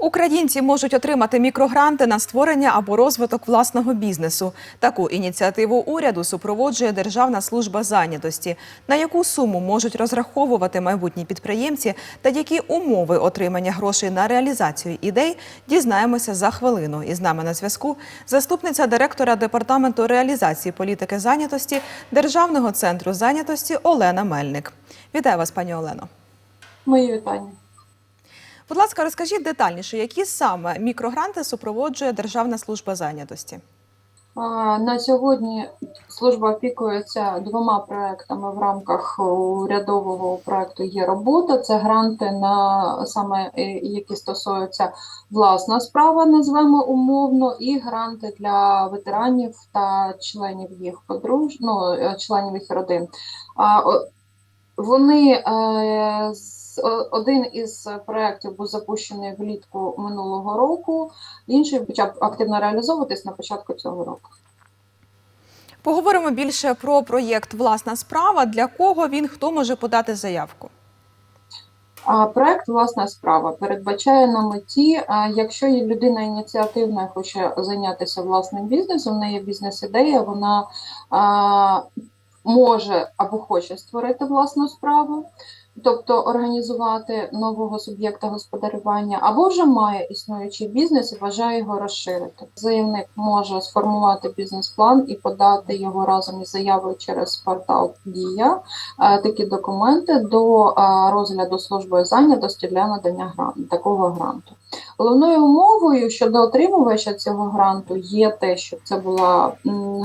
Українці можуть отримати мікрогранти на створення або розвиток власного бізнесу. Таку ініціативу уряду супроводжує Державна служба зайнятості. На яку суму можуть розраховувати майбутні підприємці та які умови отримання грошей на реалізацію ідей, дізнаємося за хвилину. І з нами на зв'язку заступниця директора департаменту реалізації політики зайнятості Державного центру зайнятості Олена Мельник. Вітаю вас, пані Олено. Мої вітання. Будь ласка, розкажіть детальніше, які саме мікрогранти супроводжує Державна служба зайнятості? На сьогодні служба опікується двома проектами в рамках урядового проекту є робота. Це гранти на саме е, які стосуються власна справа, назвемо умовно, і гранти для ветеранів та членів їх подруж, ну, е, членів їх родин. Вони е, з- один із проєктів був запущений влітку минулого року, інший почав активно реалізовуватись на початку цього року. Поговоримо більше про проєкт Власна справа. Для кого він хто може подати заявку? А проект власна справа передбачає на меті, якщо є людина ініціативна і хоче зайнятися власним бізнесом, в неї є бізнес-ідея, вона може або хоче створити власну справу, тобто організувати нового суб'єкта господарювання, або вже має існуючий бізнес і бажає його розширити. Заявник може сформувати бізнес-план і подати його разом із заявою через портал Дія е, такі документи до е, розгляду службою зайнятості для надання гранту, такого гранту. Головною умовою щодо отримувача цього гранту є те, щоб це була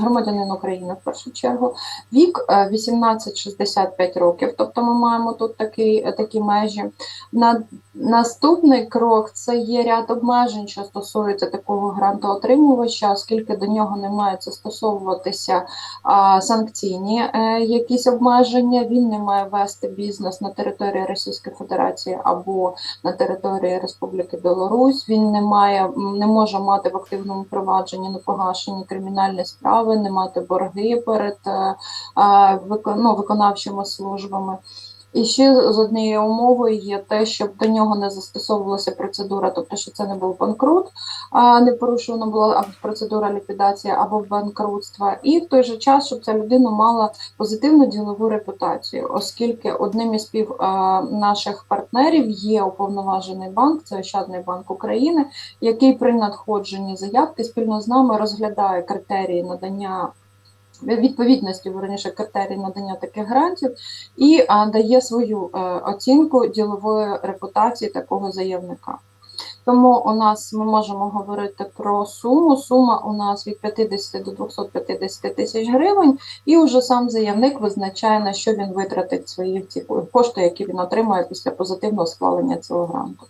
громадянин України в першу чергу, вік е, 18-65 років, тобто ми маємо тут такі, е, такі межі. На, наступний крок це є ряд обмежень, що стосується такого грантоотримувача, оскільки до нього не мають застосовуватися а, санкційні е, якісь обмеження. Він не має вести бізнес на території Російської Федерації або на території Республіки Білорусь. Він не має не може мати в активному провадженні на погашенні кримінальні справи, не мати борги перед е, ну, виконавчими службами. І ще з однією умовою є те, щоб до нього не застосовувалася процедура, тобто, що це не був банкрут, а не порушена була процедура ліквідації або банкрутства, і в той же час, щоб ця людина мала позитивну ділову репутацію, оскільки одним із спів е, наших партнерів є уповноважений банк, це Ощадний банк України, який при надходженні заявки спільно з нами розглядає критерії надання. Відповідності верніше критерії надання таких грантів і дає свою е, оцінку ділової репутації такого заявника. Тому у нас ми можемо говорити про суму. Сума у нас від 50 до 250 тисяч гривень, і вже сам заявник визначає, на що він витратить свої ці кошти, які він отримає після позитивного схвалення цього гранту.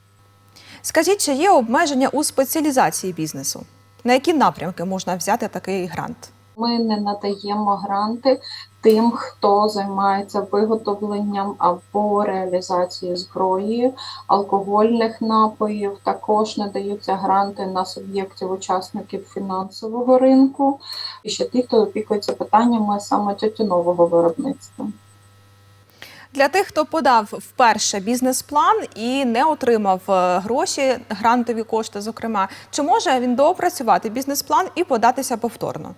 Скажіть, чи є обмеження у спеціалізації бізнесу? На які напрямки можна взяти такий грант? Ми не надаємо гранти тим, хто займається виготовленням або реалізацією зброї, алкогольних напоїв. Також надаються гранти на суб'єктів учасників фінансового ринку і ще ті, хто опікується питаннями саме тютюнового виробництва. Для тих, хто подав вперше бізнес-план і не отримав е, гроші, грантові кошти, зокрема, чи може він доопрацювати бізнес-план і податися повторно?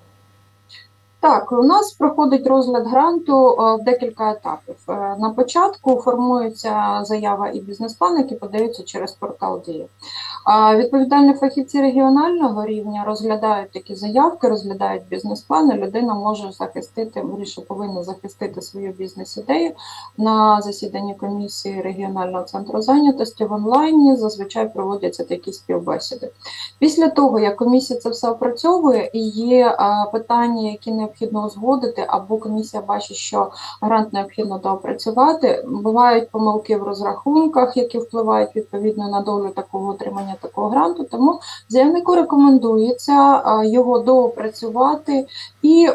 Так, у нас проходить розгляд гранту е, в декілька етапів. Е, На початку формується заява і бізнес-план, які подаються через портал Дія. Відповідальні фахівці регіонального рівня розглядають такі заявки, розглядають бізнес-плани. Людина може захистити, виріше повинна захистити свою бізнес-ідею на засіданні комісії регіонального центру зайнятості в онлайні. Зазвичай проводяться такі співбесіди. Після того, як комісія це все опрацьовує і є питання, які необхідно узгодити, або комісія бачить, що грант необхідно доопрацювати, бувають помилки в розрахунках, які впливають відповідно на долю такого отримання такого гранту. Тому заявнику рекомендується його доопрацювати, і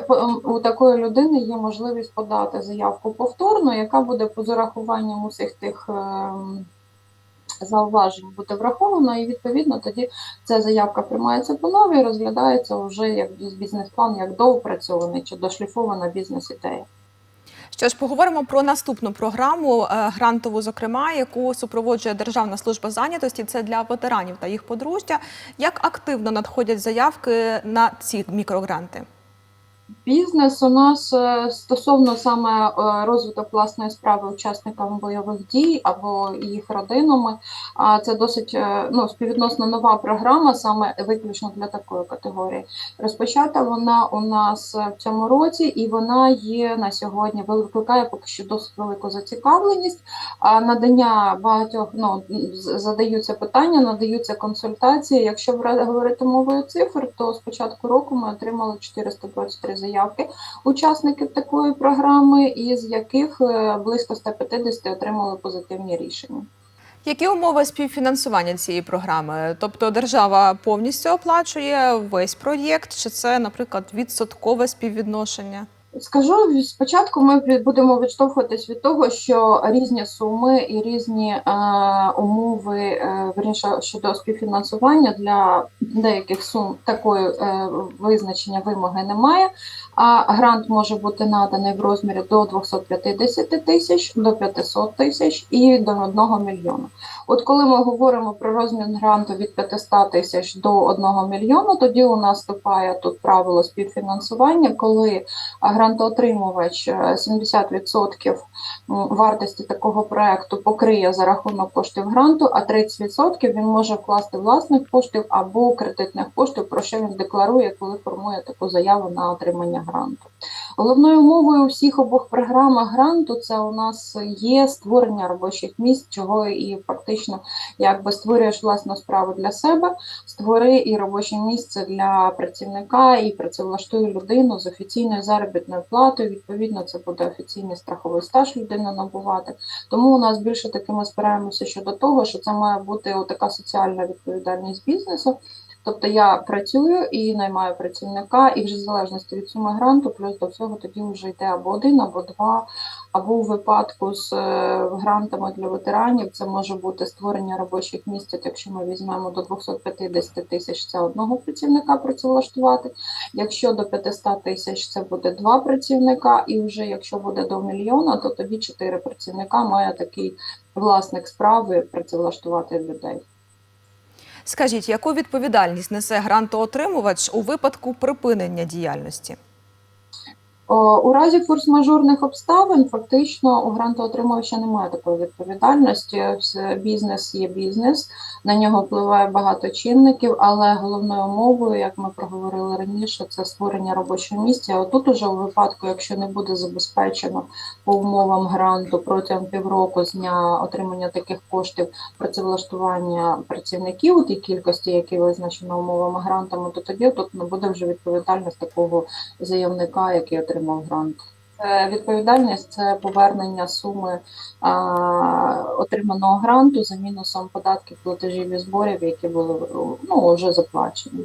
у такої людини є можливість подати заявку повторно, яка буде з урахуванням усіх тих. ем, зауважень буде враховано, і відповідно тоді ця заявка приймається по новій, розглядається вже як бізнес-план, як доопрацьований чи дошліфована бізнес-ідея. Що ж, поговоримо про наступну програму е, грантову, зокрема, яку супроводжує Державна служба зайнятості. Це для ветеранів та їх подружжя. Як активно надходять заявки на ці мікрогранти? Бізнес у нас е, стосовно саме е, розвиток власної справи учасникам бойових дій або їх родинами. Це досить е, ну, співвідносно нова програма, саме виключно для такої категорії. Розпочата вона у нас в цьому році, і вона є на сьогодні. Викликає поки що досить велику зацікавленість. Надання багатьох ну задаються питання, надаються консультації. Якщо говорити мовою цифр, то з початку року ми отримали 423 заявки учасників такої програми, із яких е, близько 150 отримали позитивні рішення. Які умови співфінансування цієї програми? Тобто держава повністю оплачує весь проєкт, чи це, наприклад, відсоткове співвідношення? Скажу спочатку, ми будемо відштовхуватись від того, що різні суми і різні е, умови е, щодо співфінансування для деяких сум такої е, визначення вимоги немає. А грант може бути наданий в розмірі до 250 тисяч, до 500 тисяч і до 1 мільйона. От коли ми говоримо про розмір гранту від 500 тисяч до 1 мільйона, тоді у нас вступає тут правило співфінансування, коли грантоотримувач е, 70% вартості такого проекту покриє за рахунок коштів гранту, а 30% він може вкласти власних коштів або кредитних коштів, про що він декларує, коли формує таку заяву на отримання гранту. Головною умовою у всіх обох програмах гранту це у нас є створення робочих місць, чого і фактично якби створюєш власну справу для себе, створи і робоче місце для працівника і працевлаштує людину з офіційною заробітною платою. Відповідно, це буде офіційний страховий стаж людина набувати. Тому у нас більше таки ми спираємося щодо того, що це має бути така соціальна відповідальність бізнесу. Тобто я працюю і наймаю працівника, і вже в залежності від суми гранту, плюс до всього тоді вже йде або один, або два, або у випадку з е, грантами для ветеранів це може бути створення робочих місць. Якщо ми візьмемо до 250 тисяч, це одного працівника працевлаштувати. Якщо до 500 тисяч, це буде два працівника, і вже якщо буде до мільйона, то тоді чотири працівника має такий власник справи працевлаштувати людей. Скажіть, яку відповідальність несе грантоотримувач у випадку припинення діяльності? О, У разі форс-мажорних обставин фактично у грантоотримувача немає такої відповідальності. Бізнес є бізнес, на нього впливає багато чинників, але головною умовою, як ми проговорили раніше, це створення робочого місця. А Отут уже у випадку, якщо не буде забезпечено по умовам гранту протягом півроку з дня отримання таких коштів працевлаштування працівників у тій кількості, які визначено умовами грантами, то тоді тут не буде вже відповідальність такого заявника, який отримав грант. Відповідальність це повернення суми а, отриманого гранту за мінусом податків, платежів і зборів, які були ну, вже заплачені.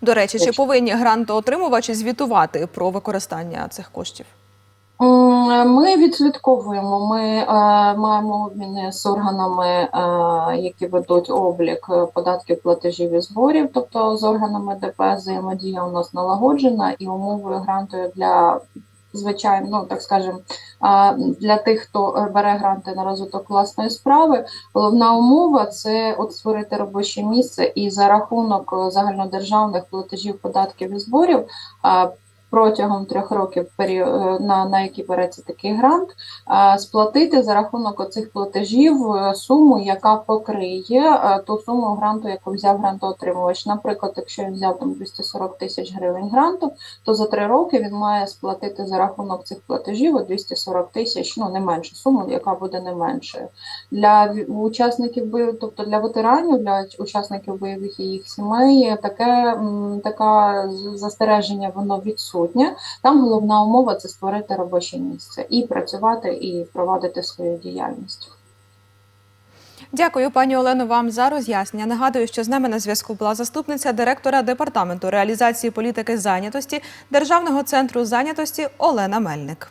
До речі, чи повинні грантоотримувачі звітувати про використання цих коштів? М, Ми відслідковуємо. Ми е, маємо обміни з органами, е, які ведуть облік е, податків, платежів і зборів, тобто з органами ДПС взаємодія у нас налагоджена і умовою гранту для звичайно, ну так скажемо, для тих, хто е, бере гранти на розвиток власної справи. Головна умова це от створити робоче місце і за рахунок е, загальнодержавних платежів, податків і зборів. Протягом трьох років на, на які береться такий грант, сплатити за рахунок оцих платежів е, суму, яка покриє е, ту суму гранту, яку взяв грантоотримувач. Наприклад, якщо він взяв там 240 тисяч гривень гранту, то за три роки він має сплатити за рахунок цих платежів 240 тисяч, ну не менше суму, яка буде не меншою. Для учасників бойових, тобто для ветеранів, для учасників бойових і їх сімей, таке така застереження воно відсутнє. Там головна умова це створити робоче місце і працювати, і впровадити свою діяльність. Дякую, пані Олено, вам за роз'яснення. Нагадую, що з нами на зв'язку була заступниця директора департаменту реалізації політики зайнятості Державного центру зайнятості Олена Мельник.